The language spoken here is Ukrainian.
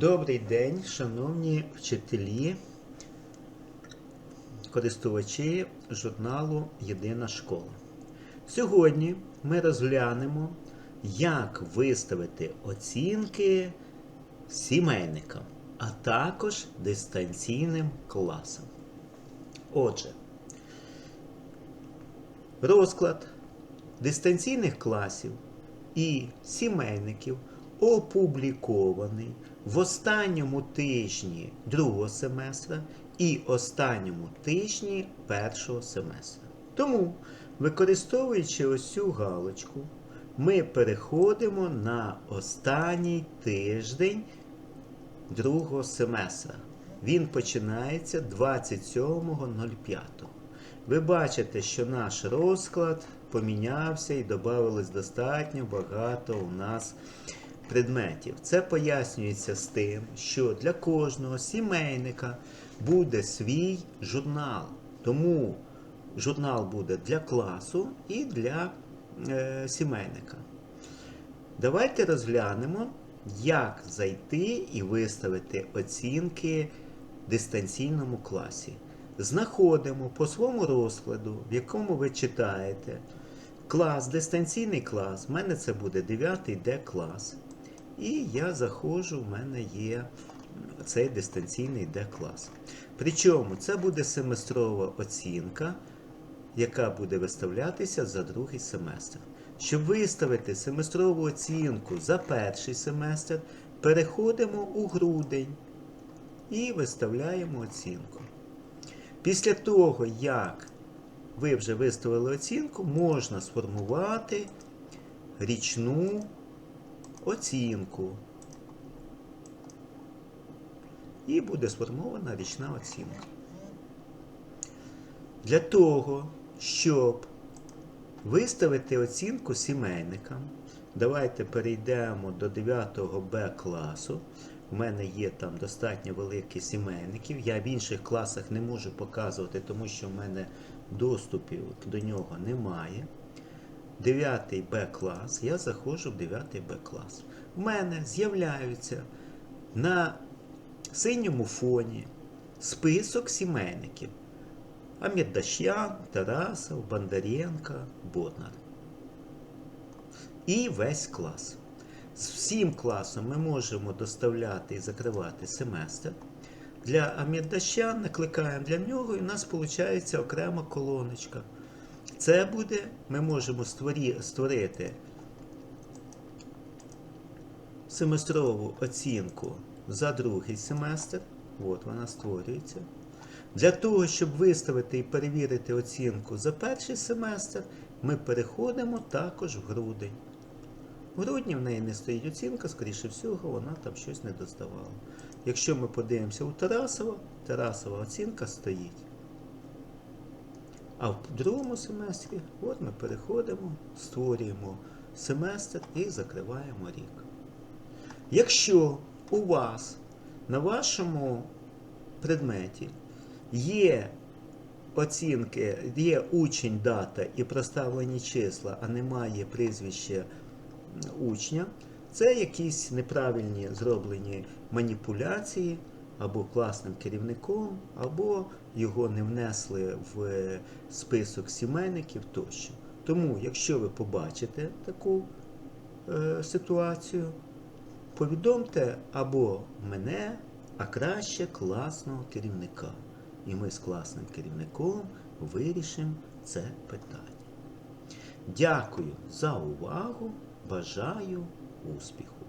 Добрий день, шановні вчителі, користувачі журналу Єдина школа. Сьогодні ми розглянемо, як виставити оцінки сімейникам, а також дистанційним класам. Отже, розклад дистанційних класів і сімейників опублікований в останньому тижні другого семестра і останньому тижні першого семестра. Тому, використовуючи ось цю галочку, ми переходимо на останній тиждень другого семестра. Він починається 27.05. Ви бачите, що наш розклад помінявся і додавалось достатньо багато у нас предметів. Це пояснюється з тим, що для кожного сімейника буде свій журнал. Тому журнал буде для класу і для е, сімейника. Давайте розглянемо, як зайти і виставити оцінки в дистанційному класі. Знаходимо по своєму розкладу, в якому ви читаєте клас, дистанційний клас. У мене це буде 9 Д клас. І я заходжу, в мене є цей дистанційний Д клас. Причому це буде семестрова оцінка, яка буде виставлятися за другий семестр. Щоб виставити семестрову оцінку за перший семестр, переходимо у грудень і виставляємо оцінку. Після того, як ви вже виставили оцінку, можна сформувати річну оцінку. І буде сформована річна оцінка. Для того, щоб виставити оцінку сімейникам, давайте перейдемо до 9 Б класу. У мене є там достатньо великі сімейників. Я в інших класах не можу показувати, тому що в мене доступів до нього немає. 9 Б клас, я заходжу в 9 Б клас. У мене з'являються на синьому фоні список сімейників. Аміддашян, Тарасов, Бондаренко, Боднар. І весь клас. З всім класом ми можемо доставляти і закривати семестр. Для Аміддашян накликаємо для нього, і у нас виходить окрема колоночка. Це буде, ми можемо створі, створити семестрову оцінку за другий семестр. От вона створюється. Для того, щоб виставити і перевірити оцінку за перший семестр, ми переходимо також в грудень. В грудні в неї не стоїть оцінка, скоріше всього, вона там щось не доставала. Якщо ми подивимося у Тарасова, Тарасова оцінка стоїть. А в другому семестрі от ми переходимо, створюємо семестр і закриваємо рік. Якщо у вас на вашому предметі є оцінки, є учень, дата і проставлені числа, а немає прізвища учня, це якісь неправильні зроблені маніпуляції або класним керівником, або його не внесли в список сімейників тощо. Тому, якщо ви побачите таку е, ситуацію, повідомте або мене, а краще класного керівника. І ми з класним керівником вирішимо це питання. Дякую за увагу. Бажаю успіху!